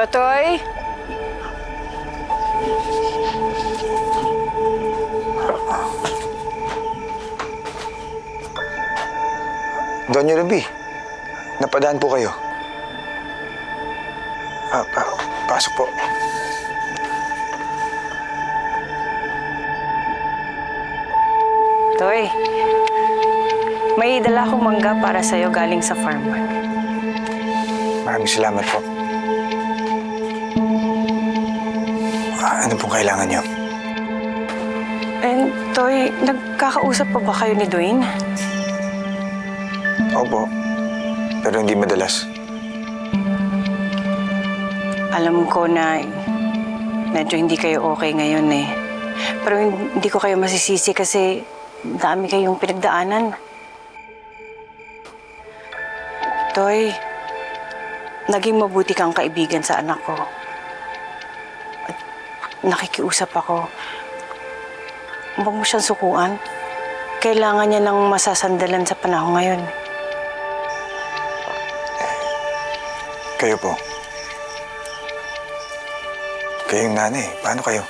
Totoy? Doña Ruby, napadaan po kayo. Ah, pa, pasok po. Toy, may dala akong mangga para sa'yo galing sa farm. Maraming salamat po. Ano pong kailangan niyo? And Toy, nagkakausap pa ba kayo ni Dwayne? Opo, pero hindi madalas. Alam ko na medyo hindi kayo okay ngayon eh. Pero hindi ko kayo masisisi kasi dami kayong pinagdaanan. Toy, naging mabuti kang kaibigan sa anak ko. Nakikiusap ako. Huwag mo siyang sukuan. Kailangan niya ng masasandalan sa panahon ngayon. Kayo po. Kayong nanay, paano kayo?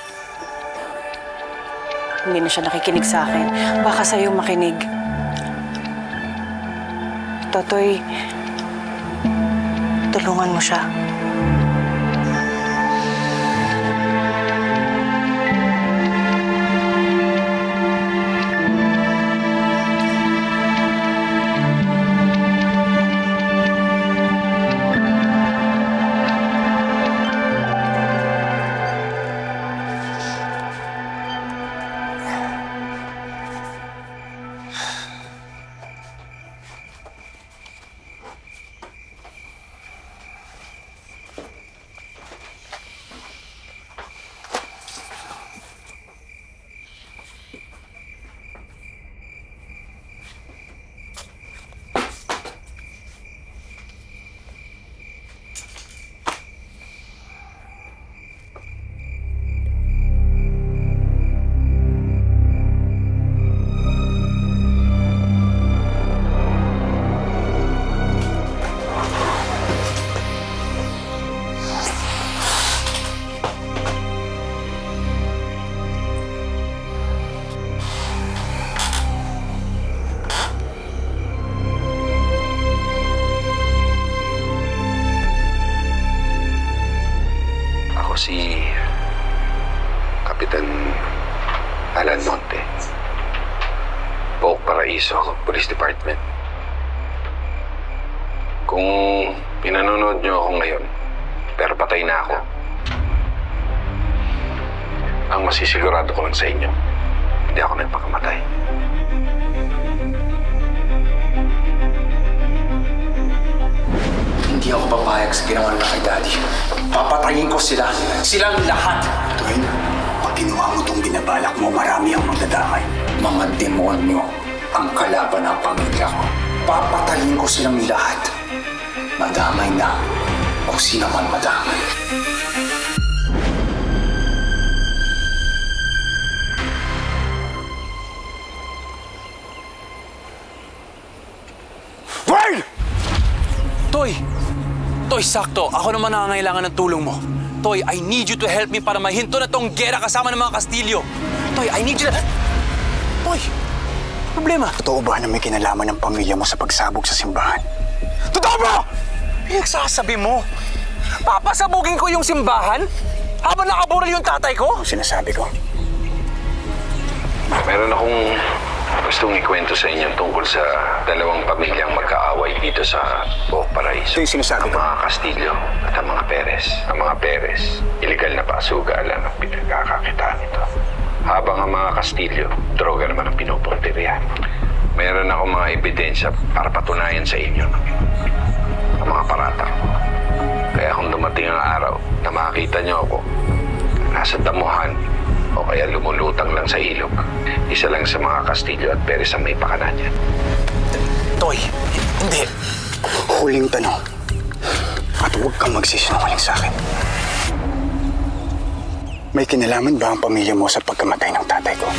Hindi na siya nakikinig sa akin. Baka sa'yo makinig. Totoy, tulungan mo siya. Si Kapitan Alan Monte. Pook Paraiso, Police Department. Kung pinanonood niyo ako ngayon, pero patay na ako, ang masisigurado ko lang sa inyo, hindi ako nagpakamatay. Hindi ako papayag sa ginawa nila kay Daddy. Papatayin ko sila. Silang lahat. Dwayne, pag ginawa mo itong binabalak mo, marami ang magdadamay. Mga demonyo ang kalaban ng pamilya ko. Papatayin ko silang lahat. Madamay na kung sino man madamay. Dwayne! Toy! Toy, sakto. Ako naman nangangailangan ng tulong mo. Toy, I need you to help me para mahinto na tong gera kasama ng mga Kastilyo. Toy, I need you to... Toy! Problema? Totoo ba na may kinalaman ng pamilya mo sa pagsabog sa simbahan? Totoo ba? Pinagsasabi mo? Papasabugin ko yung simbahan? Habang nakaburol yung tatay ko? Ang sinasabi ko, Meron akong gustong ikwento sa inyo tungkol sa dalawang pamilyang dito sa Pook Paraiso. Ito yung sinasabi Ang ko. mga Kastilyo at ang mga Perez. Ang mga Perez, illegal na pasugalan ang pinagkakakitaan nito. Habang ang mga Kastilyo, droga naman ang pinupuntirya. Meron akong mga ebidensya para patunayan sa inyo ang mga parata ko. Kaya kung dumating ang araw na makakita niyo ako, nasa damuhan o kaya lumulutang lang sa ilog, isa lang sa mga Kastilyo at Perez ang may pakana niyan. Toy, hindi. huling tanong. At huwag kang magsisinungaling sa akin. May kinalaman ba ang pamilya mo sa pagkamatay ng tatay ko?